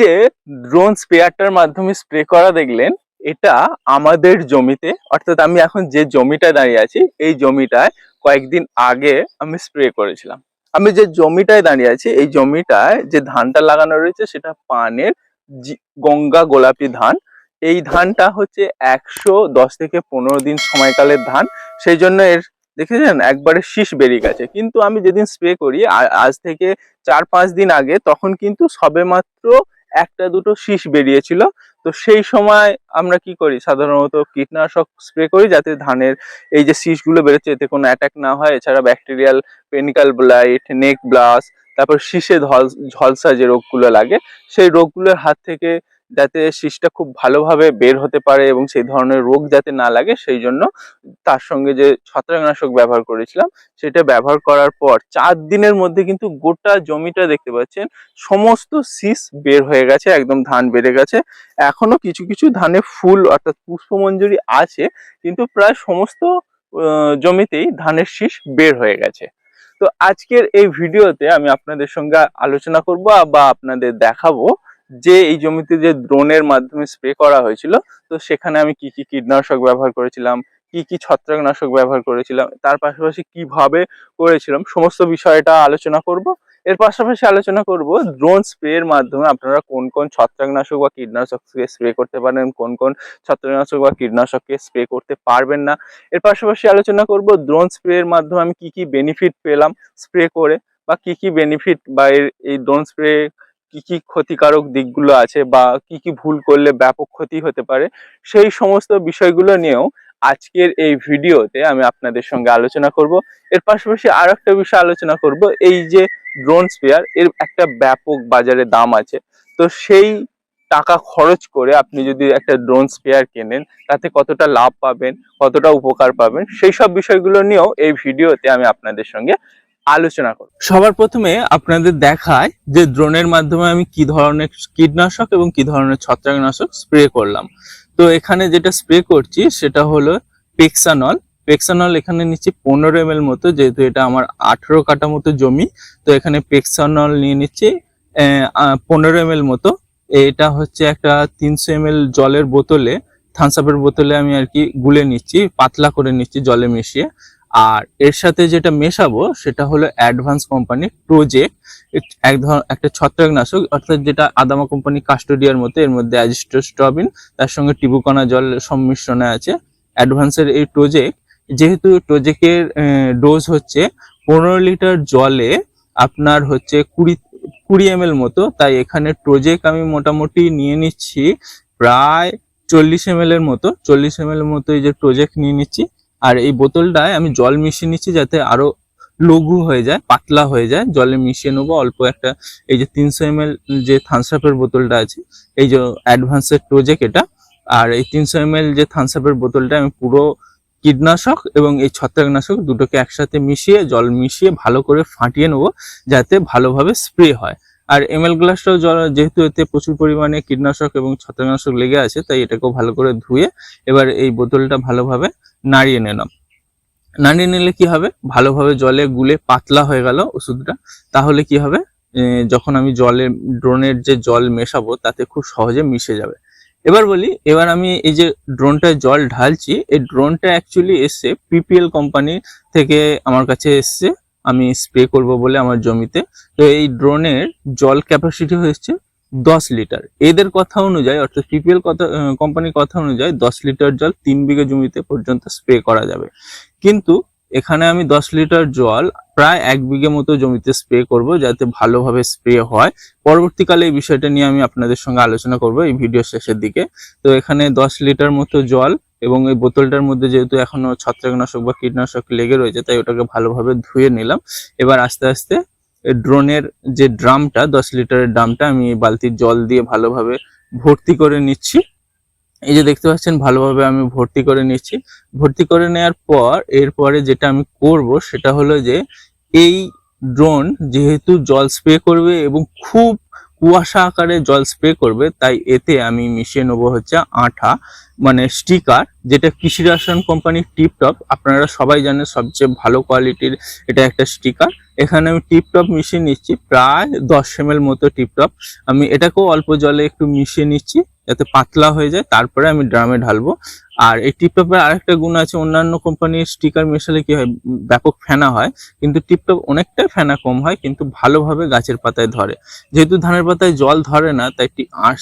যে ড্রোন স্প্রেয়ারটার মাধ্যমে স্প্রে করা দেখলেন, এটা আমাদের জমিতে, অর্থাৎ আমি এখন যে জমিটা দাঁড়িয়ে আছি, এই জমিটায় কয়েকদিন আগে আমি স্প্রে করেছিলাম। আমি যে জমিটায় দাঁড়িয়ে আছি, এই জমিটায় যে ধানটা লাগানো রয়েছে, সেটা পানের গঙ্গা গোলাপি ধান। এই ধানটা হচ্ছে একশো দশ থেকে পনেরো দিন সময়কালের ধান। সেই জন্য এর, দেখেছেন? একবারে শীষ বেরিয়ে গেছে। কিন্তু আমি যেদিন স্প্রে করি আজ থেকে চার পাঁচ দিন আগে, তখন কিন্তু সবেমাত্র একটা দুটো শীষ বেরিয়েছিল। তো সেই সময় আমরা কি করি? সাধারণত কীটনাশক স্প্রে করি যাতে ধানের এই যে শীষগুলো বেরোচ্ছে, এতে কোনো অ্যাটাক না হয়। এছাড়া bacterial panicle blight neck blast তারপর শীষে ঝলসা যে রোগগুলো লাগে, সেই রোগগুলোর হাত থেকে যাতে শীষটা খুব ভালোভাবে বের হতে পারে এবং সেই ধরনের রোগ যাতে না লাগে, সেই জন্য তার সঙ্গে যে ছত্রাকনাশক ব্যবহার করেছিলাম, সেটা ব্যবহার করার পর চার দিনের মধ্যে কিন্তু গোটা জমিটা দেখতে পাচ্ছেন, সমস্ত শীষ বের হয়ে গেছে, একদম ধান বেড়ে গেছে। এখনও কিছু কিছু ধানে ফুল অর্থাৎ পুষ্পমঞ্জুরি আছে, কিন্তু প্রায় সমস্ত জমিতেই ধানের শীষ বের হয়ে গেছে। তো আজকের এই ভিডিওতে আমি আপনাদের সঙ্গে আলোচনা করব বা আপনাদের দেখাবো যে এই জমিতে যে ড্রোনের মাধ্যমে স্প্রে করা হয়েছিল, তো সেখানে আমি কি কি কীটনাশক ব্যবহার করেছিলাম, কি কি ছত্রাকনাশক ব্যবহার করেছিলাম, তার পাশাপাশি কীভাবে করেছিলাম, সমস্ত বিষয়টা আলোচনা করব। এর পাশাপাশি আলোচনা করব ড্রোন স্প্রে এর মাধ্যমে আপনারা কোন কোন ছত্রাকনাশক বা কীটনাশককে স্প্রে করতে পারেন, কোন কোন ছত্রাকনাশক বা কীটনাশককে স্প্রে করতে পারবেন না। এর পাশাপাশি আলোচনা করব ড্রোন স্প্রে এর মাধ্যমে আমি কি কি বেনিফিট পেলাম স্প্রে করে, বা কি কি বেনিফিট বা এর, এই ড্রোন স্প্রে কি কি ক্ষতিকারক দিকগুলো আছে বা কি কি ভুল করলে ব্যাপক ক্ষতি হতে পারে, সেই সমস্ত বিষয়গুলো নিয়েও আজকের এই ভিডিওতে আমি আপনাদের সঙ্গে আলোচনা করব। এর পাশাপাশি আর একটা বিষয় আলোচনা করব, এই যে ড্রোন স্পেয়ার এর একটা ব্যাপক বাজারে দাম আছে। তো সেই টাকা খরচ করে আপনি যদি একটা ড্রোন স্পেয়ার কেনেন, তাতে কতটা লাভ পাবেন, কতটা উপকার পাবেন, সেই সব বিষয়গুলো নিয়েও এই ভিডিওতে আমি আপনাদের সঙ্গে আলোচনা করব। সবার প্রথমে আপনাদের দেখায় যে ড্রোনের মাধ্যমে আমি কি ধরনের কীটনাশক এবং কি ধরনের ছত্রাকনাশক স্প্রে করলাম। তো এখানে যেটা স্প্রে করছি সেটা হলো পেক্সানল পেক্সানল এখানে নিচ্ছি পনেরো এম মতো, যেহেতু এটা আমার আঠেরো কাটা মতো জমি, তো এখানে পেক্সানল নিয়ে নিচ্ছি পনেরো এম মতো। এটা হচ্ছে একটা তিনশো এম জলের বোতলে থামসাপের বোতলে আমি আর কি গুলে নিচ্ছি, পাতলা করে নিচ্ছি জলে মিশিয়ে। আর এর সাথে যেটা মেশাবো সেটা হলো অ্যাডভান্স কোম্পানি প্রোজেক্ট। এক ধরনের একটা ছত্রাকনাশক, অর্থাৎ যেটা আদামা কোম্পানি কাস্টোডিয়ার মতো, এর মধ্যে অ্যাজিস্টোস্টবিন তার সঙ্গে টিবুকনা জল সংমিশ্রণে আছে। অ্যাডভান্সের এই টোজেক যেহেতু টোজেকের ডোজ হচ্ছে পনেরো লিটার জলে আপনার হচ্ছে কুড়ি কুড়ি এম মতো, তাই এখানে টোজেক আমি মোটামুটি নিয়ে নিচ্ছি প্রায় চল্লিশ এম এর মতো। চল্লিশ এম এর মতো এই যে টোজেক নিয়ে নিচ্ছি। আর এই বোতলটায় আমি জল মিশিয়ে নিচ্ছি যাতে আরও লঘু হয়ে যায়, পাতলা হয়ে যায়। জলে মিশিয়ে নেব অল্প একটা, এই যে তিনশো এম যে থামসাপের বোতলটা আছে, এই যে অ্যাডভান্সের টোজেক এটা। আর এই তিনশো এম যে থামসাপের বোতলটা আমি পুরো কীটনাশক এবং এই ছত্রাকনাশক দুটোকে একসাথে মিশিয়ে, জল মিশিয়ে ভালো করে ফাটিয়ে নেব যাতে ভালোভাবে স্প্রে হয়। আর এম এল গ্লাসটাও জল যেহেতু এতে প্রচুর পরিমাণে কীটনাশক এবং ছত্রাকনাশক লেগে আছে, তাই এটাকেও ভালো করে ধুয়ে এবার এই বোতলটা ভালোভাবে নাড়িয়ে নিলাম। নাড়িয়ে নিলে কি হবে? ভালোভাবে জলে গুলে পাতলা হয়ে গেল ওষুধটা। তাহলে কি হবে? যখন আমি জলে, ড্রোনের যে জল মেশাবো, তাতে খুব সহজে মিশে যাবে। এবার বলি, এবার আমি এই যে ড্রোনটায় জল ঢালছি, এই ড্রোনটা অ্যাকচুয়ালি এসছে পিপিএল কোম্পানি থেকে আমার কাছে এসছে। আমি স্প্রে করব বলে আমার জমিতে। তো এই ড্রোনের জল ক্যাপাসিটি হচ্ছে দশ লিটার। এদের কথা অনুযায়ী, অর্থাৎ পিপিএল কথা কোম্পানির কথা অনুযায়ী দশ লিটার জল তিন বিঘে জমিতে পর্যন্ত স্প্রে করা যাবে। কিন্তু এখানে আমি দশ লিটার জল প্রায় এক বিঘে মতো জমিতে স্প্রে করব যাতে ভালোভাবে স্প্রে হয়। পরবর্তীকালে এই বিষয়টা নিয়ে আমি আপনাদের সঙ্গে আলোচনা করব এই ভিডিও শেষের দিকে। তো এখানে দশ লিটার মতো জল এবং এই বোতলটার মধ্যে যেহেতু এখনও ছত্রাকনাশক বা কীটনাশক লেগে রয়েছে, তাই ওটাকে ভালোভাবে ধুয়ে নিলাম। এবার আস্তে আস্তে ড্রোনের যে ড্রামটা, দশ লিটারের ড্রামটা, আমি বালতির জল দিয়ে ভালোভাবে ভর্তি করে নিচ্ছি। এই যে দেখতে পাচ্ছেন, ভালোভাবে আমি ভর্তি করে নিচ্ছি। ভর্তি করে নেওয়ার পর, এরপরে যেটা আমি করব, সেটা হলো যে, এই ড্রোন যেহেতু জল স্প্রে করবে এবং খুব কুয়াশা আকারে জল স্প্রে করবে, তাই এতে আমি মিশিয়ে নেব হচ্ছে আঠা। মানে স্টিকার যেটা কৃষি রসায়ন কোম্পানির টিপটপ আপনারা সবাই জানেন সবচেয়ে ভালো কোয়ালিটির এটা একটা স্টিকার এখানে আমি টিপটপ মিশিয়ে নিচ্ছি, প্রায় দশ এম মতো টিপটপ আমি এটাকেও অল্প জলে একটু মিশিয়ে নিচ্ছি, যাতে পাতলা হয়ে যায়, তারপরে আমি ড্রামে ঢালবো। আর এই টিপটপের আরেকটা গুণ আছে, অন্যান্য কোম্পানির স্টিকার মেশালে কি হয়, ব্যাপক ফেনা হয়, কিন্তু টিপটপ অনেকটা ফেনা কম হয়, কিন্তু ভালোভাবে গাছের পাতায় ধরে। যেহেতু ধানের পাতায় জল ধরে না, তাই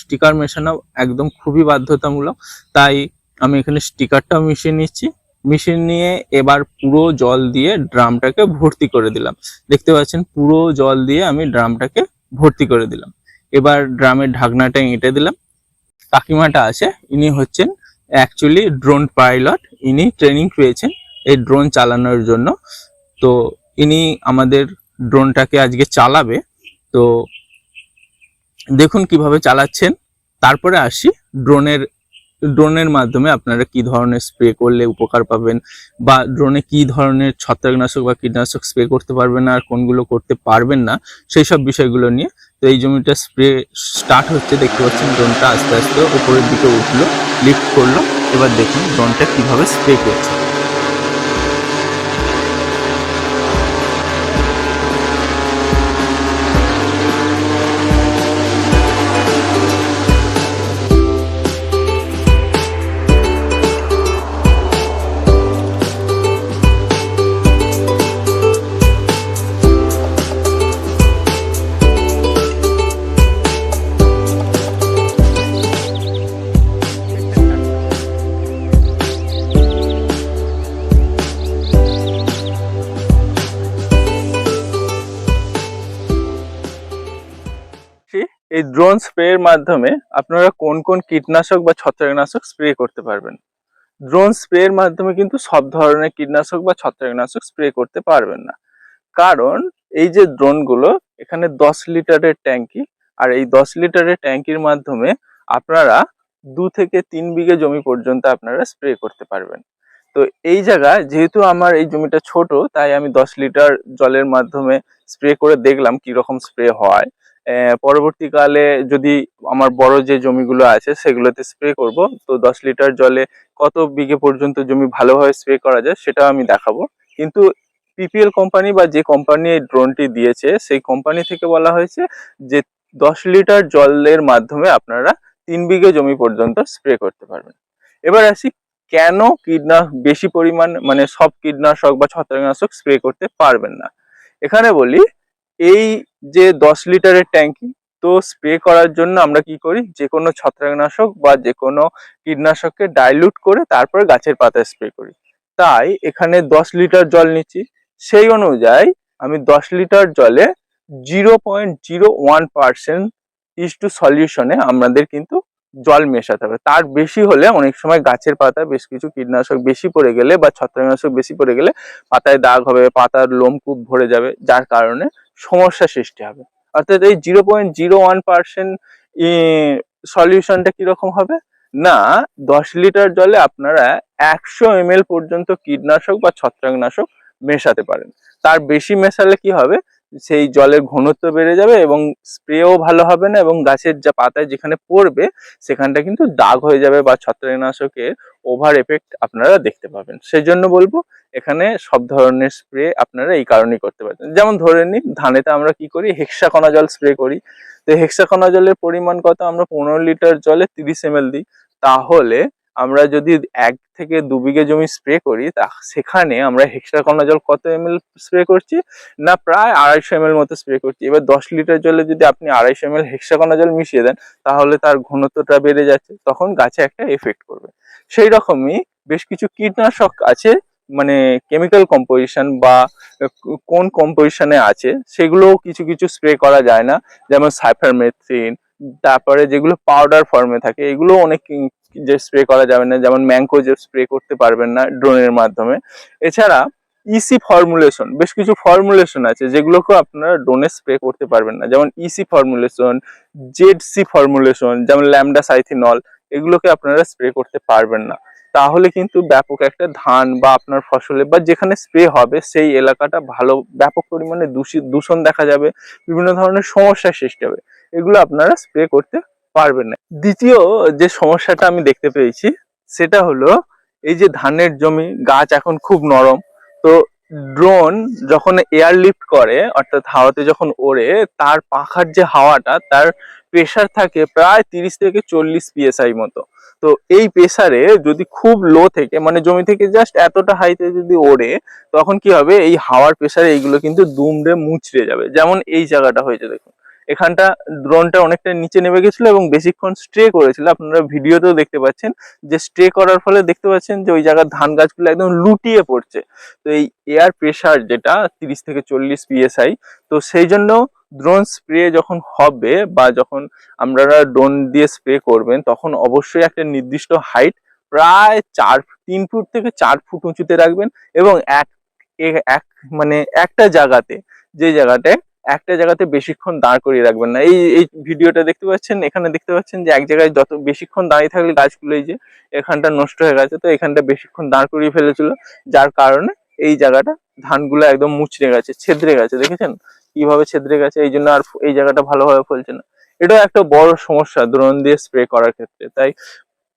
স্টিকার মেশানো একদম খুবই বাধ্যতামূলক। তাই আমি এখানে স্টিকারটাও মিশিয়ে নিচ্ছি। মিশিয়ে নিয়ে এবার পুরো জল দিয়ে ড্রামটাকে ভর্তি করে দিলাম। দেখতে পাচ্ছেন, পুরো জল দিয়ে আমি ড্রামটাকে ভর্তি করে দিলাম। এবার ড্রামের ঢাকনাটা এঁটে দিলাম। কাকিমাটা আছে, ইনি হচ্ছেন অ্যাকচুয়ালি ড্রোন পাইলট ইনি ট্রেনিং পেয়েছেন এই ড্রোন চালানোর জন্য। তো ইনি আমাদের ড্রোনটাকে আজকে চালাবে। তো দেখুন কীভাবে চালাচ্ছেন। তারপরে আসি ড্রোনের ড্রোনের মাধ্যমে আপনারা কি ধরনের স্প্রে করলে উপকার পাবেন? বা ড্রোনে কি ধরনের ছত্রাকনাশক বা কীটনাশক স্প্রে করতে পারবেন আর কোনগুলো করতে পারবেন না? সেই সব বিষয়গুলো নিয়ে তো এই জমিটা স্প্রে স্টার্ট হচ্ছে। দেখতে পাচ্ছেন ড্রোনটা আস্তে আস্তে উপরের দিকে উঠল লিফ্ট করল। এবার দেখুন ড্রোনটা কীভাবে স্প্রে করছে। ড্রোন স্প্রের মাধ্যমে আপনারা কোন কোন কীটনাশক বা ছত্রাকনাশক স্প্রে করতে পারবেন। ড্রোন স্প্রের মাধ্যমে কিন্তু সব ধরনের কীটনাশক বা ছত্রাকনাশক স্প্রে করতে পারবেন না। কারণ এই যে ড্রোনগুলো এখানে দশ লিটারের ট্যাঙ্কি, আর এই দশ লিটারের ট্যাঙ্কির মাধ্যমে আপনারা দু থেকে তিন বিঘে জমি পর্যন্ত আপনারা স্প্রে করতে পারবেন। তো এই জায়গায় যেহেতু আমার এই জমিটা ছোট, তাই আমি দশ লিটার জলের মাধ্যমে স্প্রে করে দেখলাম কি রকম স্প্রে হয়। পরবর্তীকালে যদি আমার বড় যে জমিগুলো আছে সেগুলোতে স্প্রে করব। তো দশ লিটার জলে কত বিঘে পর্যন্ত জমি ভালোভাবে স্প্রে করা যায় সেটা আমি দেখাবো। কিন্তু পিপিএল কোম্পানি বা যে কোম্পানি এই ড্রোনটি দিয়েছে, সেই কোম্পানি থেকে বলা হয়েছে যে দশ লিটার জলের মাধ্যমে আপনারা তিন বিঘে জমি পর্যন্ত স্প্রে করতে পারবেন। এবার আসি, কেন কীটনাশক বেশি পরিমাণ মানে সব কীটনাশক বা ছত্রাকনাশক স্প্রে করতে পারবেন না? এখানে বলি এই যে দশ লিটারের ট্যাঙ্কি, তো স্প্রে করার জন্য আমরা কি করি? যে কোনো ছত্রাকনাশক বা যে কোনো কীটনাশককে ডাইলুট করে তারপরে গাছের পাতায় স্প্রে করি। তাই এখানে দশ লিটার জল নিচ্ছি। সেই অনুযায়ী আমি দশ লিটার জলে zero point zero one percent is to সলিউশনে আমাদের কিন্তু জল মেশাতে হবে। তার বেশি হলে অনেক সময় গাছের পাতা বেশ কিছু কীটনাশক বেশি পড়ে গেলে বা ছত্রাকনাশক বেশি পড়ে গেলে পাতায় দাগ হবে, পাতার লোমকূপ ভরে যাবে, যার কারণে সমস্যা সৃষ্টি হবে। অর্থাৎ এই zero point zero one percent সলিউশনটা কীরকম হবে? না, দশ লিটার জলে আপনারা একশো এম পর্যন্ত কীটনাশক বা ছত্রাকনাশক মেশাতে পারেন। তার বেশি মেশালে কি হবে? সেই জলের ঘনত্ব বেড়ে যাবে এবং স্প্রেও ভালো হবে না এবং গাছের যা পাতায় যেখানে পড়বে, সেখানটা কিন্তু দাগ হয়ে যাবে বা ছত্রাকনাশকের ওভার এফেক্ট আপনারা দেখতে পাবেন। সেই জন্য বলব, এখানে সব ধরনের স্প্রে আপনারা এই কারণেই করতে পারেন যেমন ধরে নিন, ধানেতে আমরা কি করি? হেক্সাকণা জল স্প্রে করি। তো হেক্সাকণা জলের পরিমাণ কত? আমরা পনেরো লিটার জলে তিরিশ এম দিই। তাহলে আমরা যদি এক থেকে দু বিঘে জমি স্প্রে করি, তা সেখানে আমরা হেক্সাকণা জল কত এম স্প্রে করছি? না, প্রায় আড়াইশো এম মতো স্প্রে করছি। এবার দশ লিটার জলে যদি আপনি আড়াইশো এম হেক্সাকণা জল মিশিয়ে দেন, তাহলে তার ঘনত্বটা বেড়ে যাচ্ছে। তখন গাছে একটা এফেক্ট করবে। সেই রকমই বেশ কিছু কীটনাশক আছে মানে কেমিক্যাল কম্পোজিশন বা কোন কম্পোজিশনে আছে, সেগুলোও কিছু কিছু স্প্রে করা যায় না। যেমন সাইফারমেথ্রিন তারপরে যেগুলো পাউডার ফর্মে থাকে, এগুলো অনেক যে স্প্রে করা যাবে না, যেমন ম্যাঙ্কো যে স্প্রে করতে পারবেন না ড্রোনের মাধ্যমে। এছাড়া ইসি ফর্মুলেশন বেশ কিছু ফর্মুলেশন আছে যেগুলোকেও আপনারা ড্রোনে স্প্রে করতে পারবেন না। যেমন EC formulation Z C formulation যেমন ল্যামডা সাইথিনল এগুলোকে আপনারা স্প্রে করতে পারবেন না। তাহলে কিন্তু ব্যাপক একটা ধান বা আপনার ফসলে বা যেখানে স্প্রে হবে, সেই এলাকাটা ভালো, ব্যাপক পরিমাণে দূষণ দেখা যাবে। বিভিন্ন ধরনের সমস্যার সৃষ্টি হবে। এগুলো আপনারা স্প্রে করতে পারবেন না। দ্বিতীয় যে সমস্যাটা আমি দেখতে পেয়েছি, সেটা হলো এই যে ধানের জমি, গাছ এখন খুব নরম। তো ড্রোন যখন এয়ার লিফট করে, অর্থাৎ হাওয়াতে যখন ওড়ে, তার পাখার যে হাওয়াটা, তার প্রেসার থাকে প্রায় তিরিশ থেকে চল্লিশ পিএসআই মতো। তো এই প্রেসারে যদি খুব লো থেকে মানে জমি থেকে জাস্ট এতটা হাইতে যদি ওড়ে, তখন কি হবে? এই হাওয়ার প্রেসারে এইগুলো কিন্তু দুমড়ে মুচড়ে যাবে। যেমন এই জায়গাটা হয়েছে, দেখুন। এখানটা ড্রোনটা অনেকটা নিচে নেমে গেছিল এবং বেশিক্ষণ স্ট্রে করেছিল। আপনারা ভিডিওতেও দেখতে পাচ্ছেন যে স্ট্রে করার ফলে দেখতে পাচ্ছেন যে ওই জায়গার ধান গাছগুলো একদম লুটিয়ে পড়ছে। তো এই এয়ার প্রেসার যেটা তিরিশ থেকে চল্লিশ পিএসআই তো সেই জন্য ড্রোন স্প্রে যখন হবে বা যখন আপনারা ড্রোন দিয়ে স্প্রে করবেন, তখন অবশ্যই একটা নির্দিষ্ট হাইট প্রায় চার, তিন ফুট থেকে চার ফুট উঁচুতে রাখবেন এবং এক এক মানে একটা জায়গাতে, যে জায়গাটায় একটা জায়গাতে বেশিক্ষণ দাঁড় করিয়ে রাখবেন না। এই এই ভিডিওটা দেখতে পাচ্ছেন, এখানে দেখতে পাচ্ছেন যে এক জায়গায় যত বেশিক্ষণ দাঁড়িয়ে থাকলে গাছগুলো এই যে এখানটা নষ্ট হয়ে গেছে, তো এখানটা বেশিক্ষণ দাঁড় করিয়ে ফেলেছিল। যার কারণে এই জায়গাটা ধানগুলো একদম মুচড়ে গেছে, ছেদ্রে গেছে, দেখেছেন? কীভাবে ছেদ্রে গেছে, এই জন্য আর এই জায়গাটা ভালোভাবে ফলছে না। এটাও একটা বড় সমস্যা দ্রোন দিয়ে স্প্রে করার ক্ষেত্রে। তাই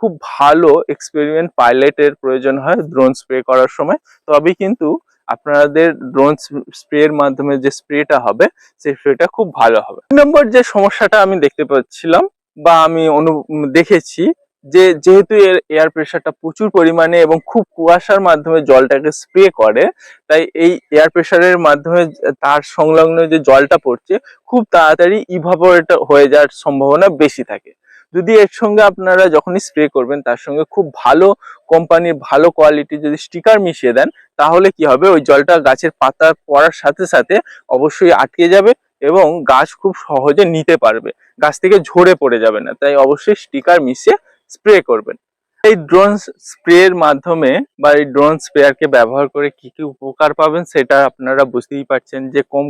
খুব ভালো এক্সপেরিমেন্ট, পাইলটের প্রয়োজন হয় দ্রোন স্প্রে করার সময়। তবেই কিন্তু আপনাদের ড্রোন স্প্রের মাধ্যমে যে স্প্রেটা হবে, সেই স্প্রেটা খুব ভালো হবে। নম্বর যে সমস্যাটা আমি দেখতে পাচ্ছিলাম বা আমি অনু, দেখেছি যে যেহেতু এর এয়ার প্রেশারটা প্রচুর পরিমাণে এবং খুব কুয়াশার মাধ্যমে জলটাকে স্প্রে করে, তাই এই এয়ার প্রেশারের মাধ্যমে তার সংলগ্ন যে জলটা পড়ছে, খুব তাড়াতাড়ি ইভাপোরেট হয়ে যাওয়ার সম্ভাবনা বেশি থাকে। যদি এর সঙ্গে আপনারা যখনই স্প্রে করবেন, তার সঙ্গে খুব ভালো কোম্পানির ভালো কোয়ালিটি যদি স্টিকার মিশিয়ে দেন, তাহলে কি হবে? ওই জলটা গাছের পাতা পড়ার সাথে সাথে অবশ্যই আটকে যাবে এবং গাছ খুব সহজে নিতে পারবে। গাছ থেকে ঝরে পড়ে যাবে না। তাই অবশ্যই স্টিকার মিশিয়ে স্প্রে করবেন। এই ড্রোন স্প্রের মাধ্যমে বা এই ড্রোন স্প্রেয়ারকে ব্যবহার করে কি কি উপকার পাবেন সেটা আপনারা বুঝতেই পারছেন যে কম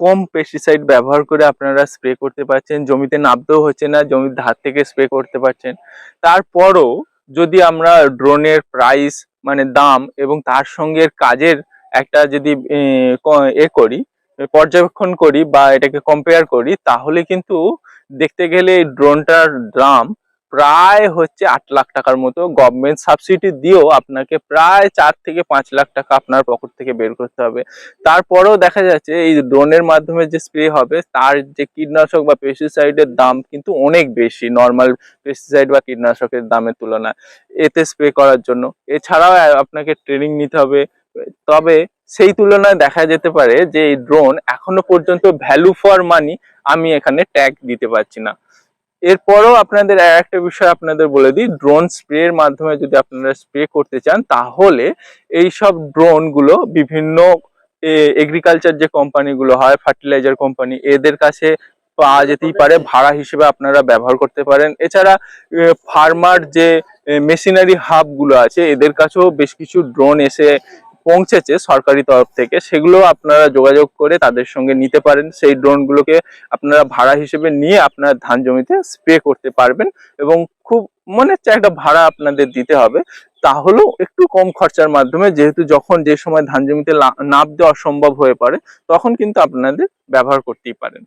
কম পেস্টিসাইড ব্যবহার করে আপনারা স্প্রে করতে পারছেন। জমিতে নামতেও হচ্ছে না, জমির ধার থেকে স্প্রে করতে পারছেন। তারপরও যদি আমরা ড্রোনের প্রাইস মানে দাম এবং তার সঙ্গে কাজের একটা যদি, এ করি, পর্যবেক্ষণ করি বা এটাকে কম্পেয়ার করি, তাহলে কিন্তু দেখতে গেলে ড্রোনটার দাম প্রায় হচ্ছে আট লাখ টাকার মতো গভর্নমেন্ট সাবসিডি দিয়েও আপনাকে প্রায় চার থেকে পাঁচ লাখ টাকা আপনার পকেট থেকে বের করতে হবে। তারপরেও দেখা যাচ্ছে এই ড্রোনের মাধ্যমে যে স্প্রে হবে, তার যে কীটনাশক বা পেস্টিসাইডের দাম কিন্তু অনেক বেশি নর্মাল পেস্টিসাইড বা কীটনাশকের দামের তুলনায়। এতে স্প্রে করার জন্য। এছাড়াও আপনাকে ট্রেনিং নিতে হবে। তবে সেই তুলনায় দেখা যেতে পারে যে এই ড্রোন এখনও পর্যন্ত ভ্যালু ফর মানি আমি এখানে ট্যাগ দিতে পারছি না। এরপরও আপনাদের একটা বিষয় আপনাদের বলে দিই ড্রোন স্প্রের মাধ্যমে যদি আপনারা স্প্রে করতে চান, তাহলে এই সব ড্রোনগুলো বিভিন্ন এগ্রিকালচার যে কোম্পানিগুলো হয় ফার্টিলাইজার কোম্পানি এদের কাছে পাওয়া যেতেই পারে, ভাড়া হিসেবে আপনারা ব্যবহার করতে পারেন। এছাড়া ফার্মার যে মেশিনারি হাবগুলো আছে, এদের কাছেও বেশ কিছু ড্রোন এসে পৌঁছেছে সরকারি তরফ থেকে, সেগুলো আপনারা যোগাযোগ করে তাদের সঙ্গে নিতে পারেন। সেই ড্রোনগুলোকে আপনারা ভাড়া হিসেবে নিয়ে আপনার ধান জমিতে স্প্রে করতে পারবেন এবং খুব মনে হচ্ছে একটা ভাড়া আপনাদের দিতে হবে। তাহলেও একটু কম খরচার মাধ্যমে যেহেতু যখন যে সময় ধান জমিতে নাপ দেওয়া অসম্ভব হয়ে পড়ে, তখন কিন্তু আপনাদের ব্যবহার করতেই পারেন।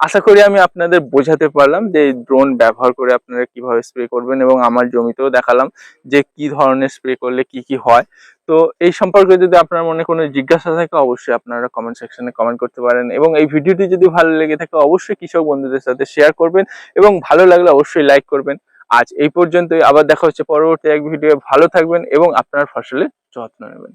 আশা করি আমি আপনাদের বোঝাতে পারলাম যে ড্রোন ব্যবহার করে আপনারা কীভাবে স্প্রে করবেন এবং আমার জমিতেও দেখালাম যে কি ধরনের স্প্রে করলে কি কি হয়। তো এই সম্পর্কে যদি আপনার মনে কোনো জিজ্ঞাসা থাকে, অবশ্যই আপনারা কমেন্ট সেকশনে কমেন্ট করতে পারেন এবং এই ভিডিওটি যদি ভালো লেগে থাকে, অবশ্যই কৃষক বন্ধুদের সাথে শেয়ার করবেন এবং ভালো লাগলে অবশ্যই লাইক করবেন। আজ এই পর্যন্তই, আবার দেখা হচ্ছে পরবর্তী এক ভিডিও ভালো থাকবেন এবং আপনার ফসলের যত্ন নেবেন।